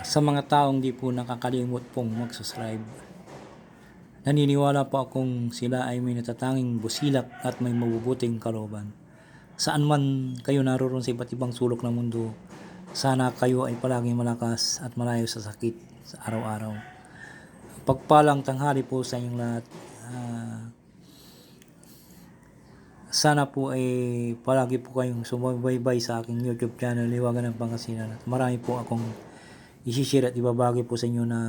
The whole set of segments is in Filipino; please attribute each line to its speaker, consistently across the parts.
Speaker 1: Sa mga taong di po nakakalimot pong mag-subscribe, naniniwala po akong sila ay may natatanging busilak at may mabubuting kalooban. Saan man kayo naroon sa iba't ibang sulok ng mundo, sana kayo ay palaging malakas at malayo sa sakit sa araw-araw. Pagpalang tanghali po sa inyong lahat. Ah, sana po ay palagi po kayong sumubaybay sa aking YouTube channel, Liwagan ng Pangasinan. At marami po akong isishare at ibabagi po sa inyo na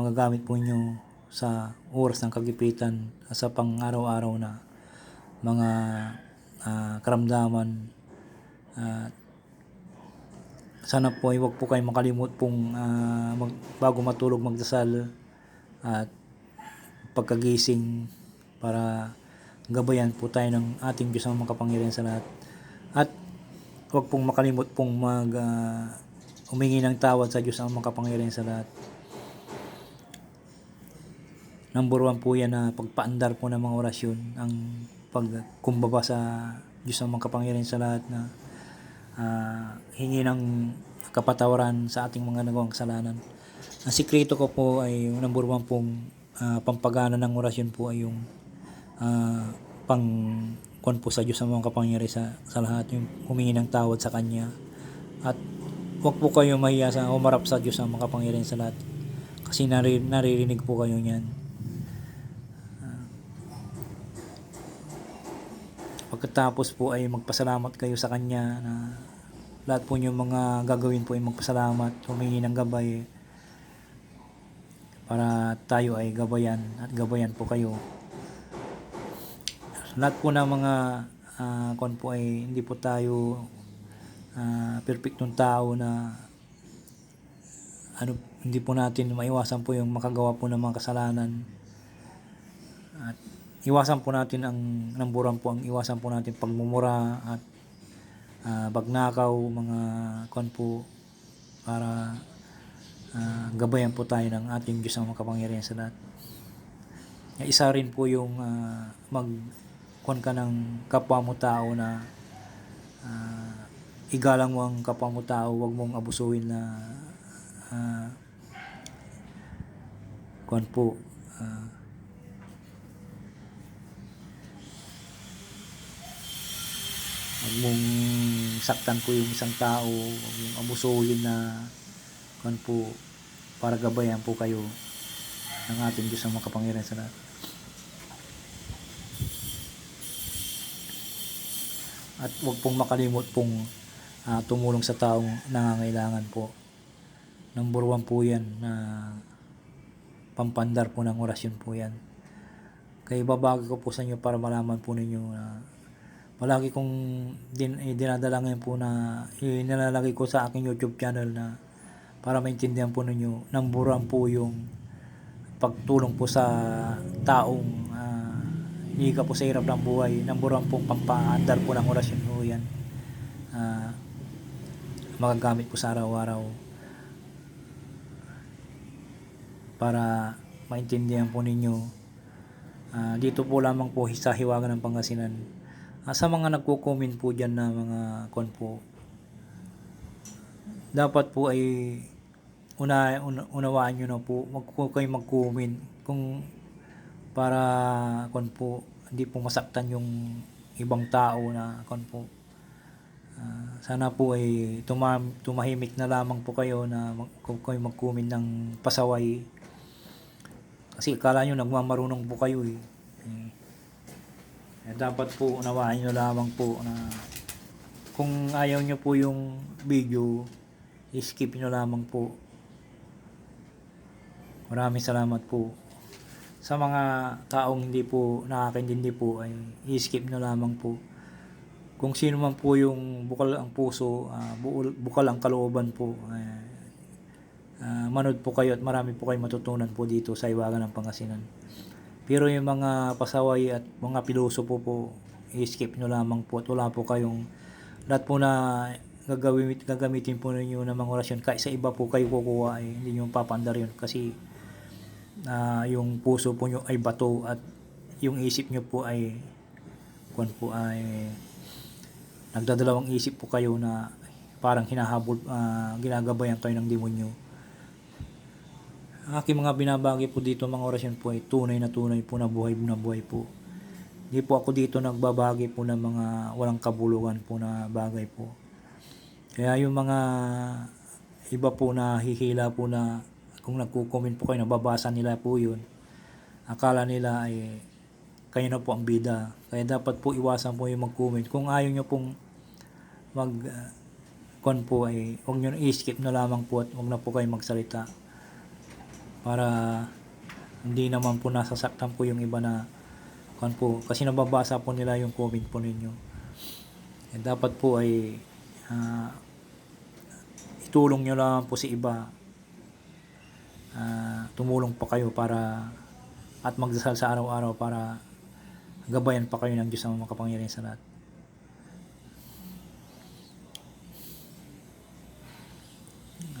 Speaker 1: mga gamit po inyo sa oras ng kagipitan sa pang araw-araw na mga ah, karamdaman. At sana po ay huwag po kayong makalimot pong ah, mag, bago matulog magdasal at pagkagising para gabayan po tayo ng ating Diyos ang makapangyarihan sa lahat. At huwag pong makalimot pong mag ah, humingi ng tawad sa Diyos ang makapangyarihan sa lahat. Number one po yan na pagpaandar po ng mga orasyon, ang pagkumbaba sa Diyos ang makapangyarihan sa lahat na ah, hingi ng kapatawaran sa ating mga nagawang kasalanan. Ang sikreto ko po ay number one pong ah, pampagana ng orasyon po ay yung ah, pang kuwan po sa Diyos ang mga kapangyarihan sa, sa lahat, yung humingi ng tawad sa Kanya. At huwag po kayo mahiya sa umarap sa Diyos ang mga kapangyarihan sa lahat. Kasi nari, naririnig po kayo niyan. Pagkatapos po ay magpasalamat kayo sa Kanya na lahat po yung mga gagawin po ay magpasalamat, humingi ng gabay para tayo ay gabayan at gabayan po kayo. Lahat po ng mga uh, kon po ay hindi po tayo uh, perfectong tao na ano hindi po natin maiwasan po yung makagawa po ng mga kasalanan at iwasan po natin ang namburan po ang iwasan po natin pagmumura at ah, bagnakaw mga kon po para ah, gabayan po tayo ng ating Diyos ang makapangyarihan sa lahat. Isa rin po yung ah, mag kon ka ng kapwa mo tao na ah, igalang mo ang kapwa mo tao, huwag mong abusuhin na ah, kon po ah, Huwag mong saktan po yung isang tao, huwag mong abusuhin na kan po para gabayan po kayo ng ating Diyos ang makapangyarihan sa lahat. At huwag pong makalimot pong ah, tumulong sa taong nangangailangan po. Number one po yan na pampandar po ng orasyon po yan. Kaya babagi ko po sa inyo para malaman po ninyo na palagi kong din, eh, dinadala ngayon po na inilalagay ko sa aking YouTube channel na para maintindihan po ninyo namburan po yung pagtulong po sa taong uh, higa po sa hirap ng buhay namburan po pampaandar po ng orasyon po yan uh, magagamit po sa araw-araw para maintindihan po ninyo. Uh, dito po lamang po sa Hiwagan ng Pangasinan. Ah, sa mga nagko-comment po diyan na mga kon po dapat po ay una, una unawaan niyo na po. Wag po kayo mag-comment kung para kon po hindi po masaktan yung ibang tao na kon po Ah, sana po ay tuma, tumahimik na lamang po kayo na mag, kayo mag-comment ng pasaway kasi akala nyo nagmamarunong po kayo eh. eh eh, dapat po unawain nyo lamang po na kung ayaw nyo po yung video, skip nyo lamang po. Maraming salamat po. Sa mga taong hindi po nakakaintindi po ay skip nyo lamang po. Kung sino man po yung bukal ang puso, uh, bukal ang kalooban po, uh, uh, manood po kayo at marami po kayo matutunan po dito sa Iwagan ng Pangasinan. Pero yung mga pasaway at mga pilosopo po, i-skip nyo lamang po at wala po kayong lahat po na gagawin, gagamitin po ninyo ng mga orasyon kahit sa iba po kayo kukuha ay eh, hindi nyo papandar yun kasi uh, yung puso po nyo ay bato at yung isip nyo po ay kung po ay nagdadalawang isip po kayo na parang hinahabol, ah, ginagabayan kayo ng demonyo. Ang aking mga binabagi po dito mga orasyon po ay tunay na tunay po na buhay na buhay po. Hindi po ako dito nagbabagi po ng mga walang kabulugan po na bagay po. Kaya yung mga iba po na hihila po na kung nagko-comment po kayo, nababasa nila po yun. Akala nila ay kayo na po ang bida. Kaya dapat po iwasan po yung mag-comment. Kung ayaw nyo pong mag uh, kon po ay huwag nyo i-skip na lamang po at huwag na po kayo magsalita para hindi naman po nasasaktan po yung iba na kon po kasi nababasa po nila yung comment po ninyo eh, dapat po ay ah, itulong nyo lang po si iba Ah, tumulong pa kayo para at magdasal sa araw-araw para gabayan pa kayo ng Diyos ang makapangyarihan sa lahat.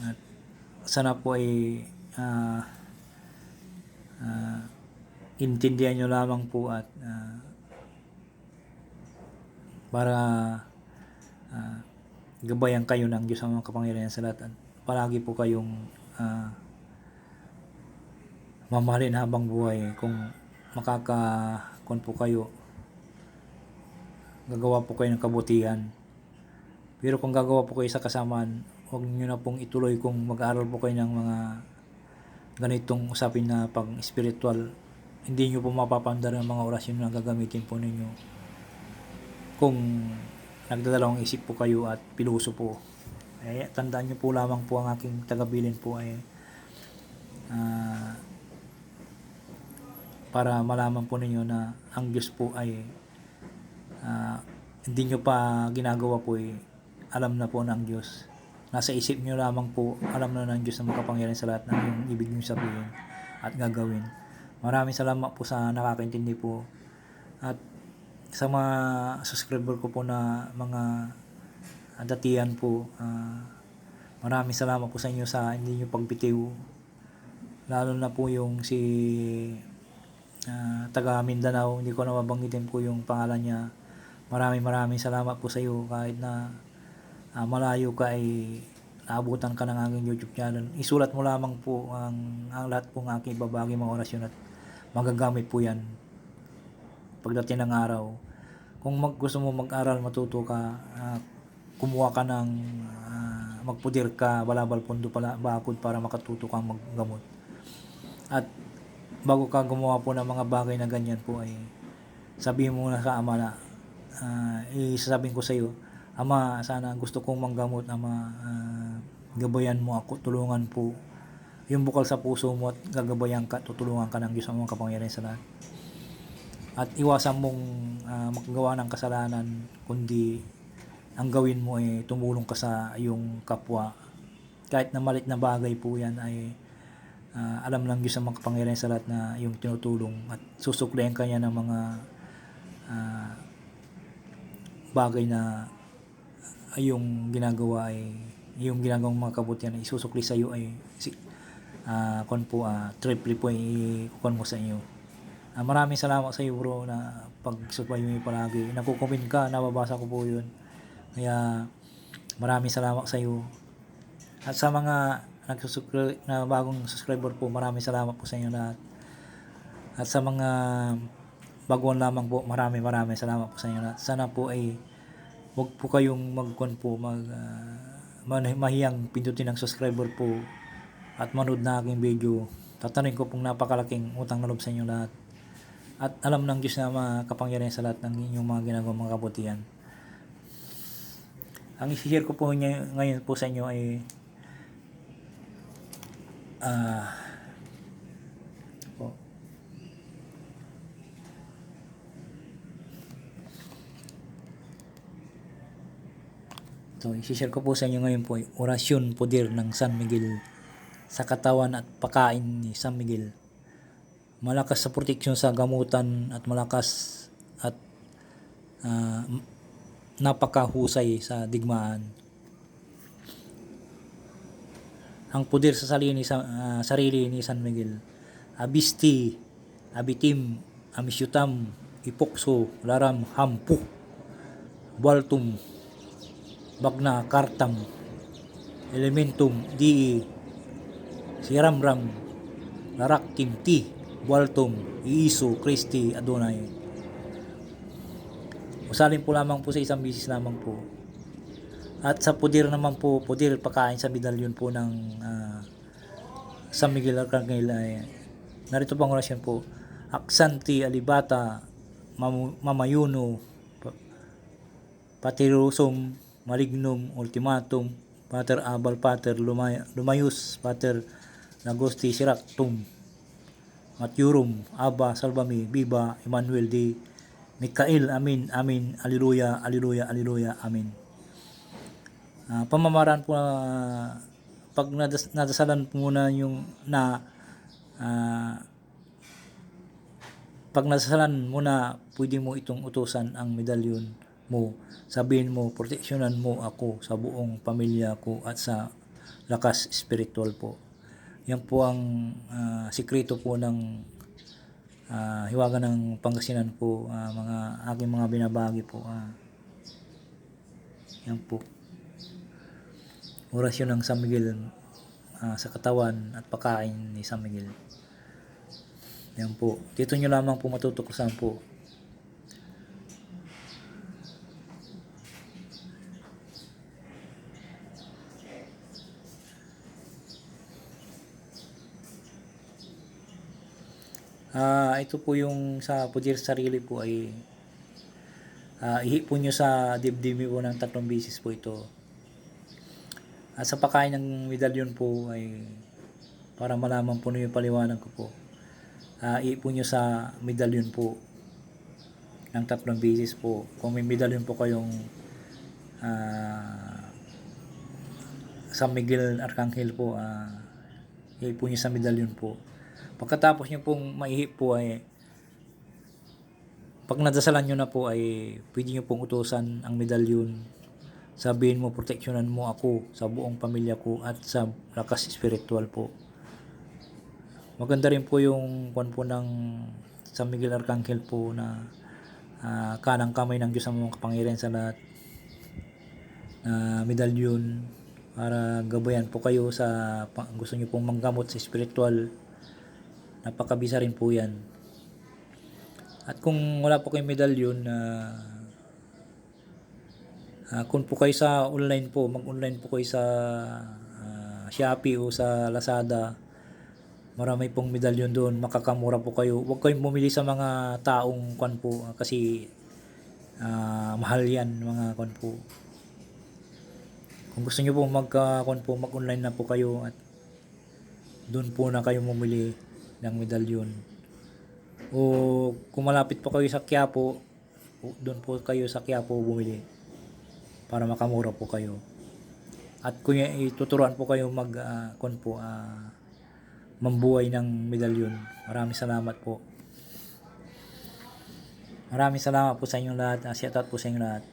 Speaker 1: At sana po ay ah, ah, intindihan nyo lamang po at ah, para ah, gabayan kayo ng Diyos ang makapangyarihan sa lahat at palagi po kayong ah, mamahalin habang buhay kung makaka kung po kayo gagawa po kayo ng kabutihan pero kung gagawa po kayo sa kasamaan huwag nyo na pong ituloy kung mag-aaral po kayo ng mga ganitong usapin na pang spiritual hindi nyo po mapapandar ng mga orasyon na gagamitin po ninyo kung nagdadalawang isip po kayo at piluso po eh, tandaan nyo po lamang po ang aking tagabilin po ay ah, para malaman po ninyo na ang Diyos po ay ah, hindi nyo pa ginagawa po eh, alam na po ng Diyos. Nasa isip nyo lamang po, alam na ng Diyos na makapangyarihan sa lahat ng yung ibig nyo sabihin at gagawin. Maraming salamat po sa nakakaintindi po. At sa mga subscriber ko po na mga datihan po, ah, maraming salamat po sa inyo sa hindi nyo pagbitiw. Lalo na po yung si ah, taga Mindanao, hindi ko na mabanggitin po yung pangalan niya. Maraming maraming salamat po sa iyo kahit na ah, malayo ka ay naabutan ka ng aking YouTube channel. Isulat mo lamang po ang, ang lahat pong aking babagi mga orasyon at magagamit po yan pagdating ng araw. Kung mag, gusto mo mag-aral, matuto ka, ah, kumuha ka ng ah, magpudir ka, balabal pondo pala, bakod para makatuto kang maggamot. At bago ka gumawa po ng mga bagay na ganyan po ay sabihin mo na sa ama na uh, isasabihin ko sa iyo ama sana gusto kong manggamot ama ah, gabayan mo ako tulungan po yung bukal sa puso mo at gagabayan ka tutulungan ka ng Diyos ang mga kapangyarihan sa lahat. At iwasan mong ah, makagawa ng kasalanan kundi ang gawin mo ay tumulong ka sa iyong kapwa. Kahit na malit na bagay po yan ay ah, alam lang Diyos ang makapangyarihan sa lahat na yung tinutulong at susuklihan ka niya ng mga ah, bagay na ay yung ginagawa ay yung ginagawang mga kabutihan ay isusukli sa iyo ay si ah kon po ah, triple po ay ikukon mo sa iyo Ah, maraming salamat sa iyo bro na pagsubayo mo palagi. Nagko-comment ka nababasa ko po yun. Kaya maraming salamat sa iyo. At sa mga nagsusubscribe na bagong subscriber po, maraming salamat po sa inyo lahat. At sa mga baguhan lamang po, maraming maraming salamat po sa inyo lahat. Sana po ay wag po kayong magkuhan po, mag, uh, mahiyang pindutin ng subscriber po at manood na aking video. Tatanin ko pong napakalaking utang na loob sa inyo lahat. At alam ng Diyos na makapangyarihan sa lahat ng inyong mga ginagawang mga kabutihan. Ang i-share ko po ngayon po sa inyo ay ah po. So, i-share ko po sa inyo ngayon po, orasyon poder ng San Miguel sa katawan at pakain ni San Miguel. Malakas sa proteksyon sa gamutan at malakas at ah, napakahusay sa digmaan. Ang puder sa sarili ni, sa, ah, sarili ni San Miguel. Abisti, abitim, amisyutam, ipokso, laram, hampu, baltum, Bagna Kartam Elementum DE si Ramram Laraktim T Bualtum Iiso Christi Adonai Usalin po lamang po sa isang bisis lamang po at sa pudir naman po pudir pagkain sa medalyon po ng ah, San Miguel Arcangel ay narito pang orasyon po. Aksanti Alibata Mamu- Mamayuno Pa- Patirusum Malignum Ultimatum Pater Abal Pater Lumay- Lumayus Pater Nagosti Siractum Matyurum Aba Salvami Biba Emmanuel di Mikael Amin Amin Aliluya Aliluya Aliluya Amin Ah, pamamaraan po ah, pag nadas, nadasalan po muna yung na ah, pag nasasalan mo na pwede mo itong utusan ang medalyon mo. Sabihin mo proteksyonan mo ako sa buong pamilya ko at sa lakas spiritual po. Yan po ang ah, sikreto po ng ah, hiwaga ng Pangasinan po ah, mga aking mga binabagi po ah. yan po orasyon ng San Miguel ah, sa katawan at pagkain ni San Miguel. Yan po. Dito nyo lamang po matutuklasan po. Ah, ito po yung sa pudir sarili po ay ah, ihi po nyo sa dibdib po ng tatlong bisis po ito. At sa pagkain ng medalyon po ay para malaman po niyo paliwanag ko po. Uh, ipo nyo sa medalyon po ng tatlong beses po. Kung may medalyon po kayong ah, San Miguel Arcangel po, uh, ipo nyo sa medalyon po. Pagkatapos nyo pong maihip po ay pag nadasalan nyo na po ay pwede nyo pong utusan ang medalyon sabihin mo proteksyonan mo ako sa buong pamilya ko at sa lakas spiritual po. Maganda rin po yung kwan po ng San Miguel Arcangel po na ah, kanang kamay ng Diyos ang mga kapangyarihan sa lahat. Na medalyon para gabayan po kayo sa gusto niyo pong manggamot sa spiritual napakabisa rin po yan. At kung wala po kayong medalyon na Ah, kung po kayo sa online po, mag-online po kayo sa ah, Shopee o sa Lazada, marami pong medalyon doon, makakamura po kayo. Huwag kayong bumili sa mga taong kwan po ah, kasi ah, mahal yan mga kwan po. Kung gusto niyo po mag kwan po, mag-online na po kayo at doon po na kayo bumili ng medalyon. O kung malapit po kayo sa Quiapo, doon po kayo sa Quiapo bumili para makamura po kayo. At kung ituturuan po kayo mag ah, kon po ah, mambuhay ng medalyon. Maraming salamat po. Maraming salamat po sa inyong lahat. Uh, shout out po sa inyong lahat.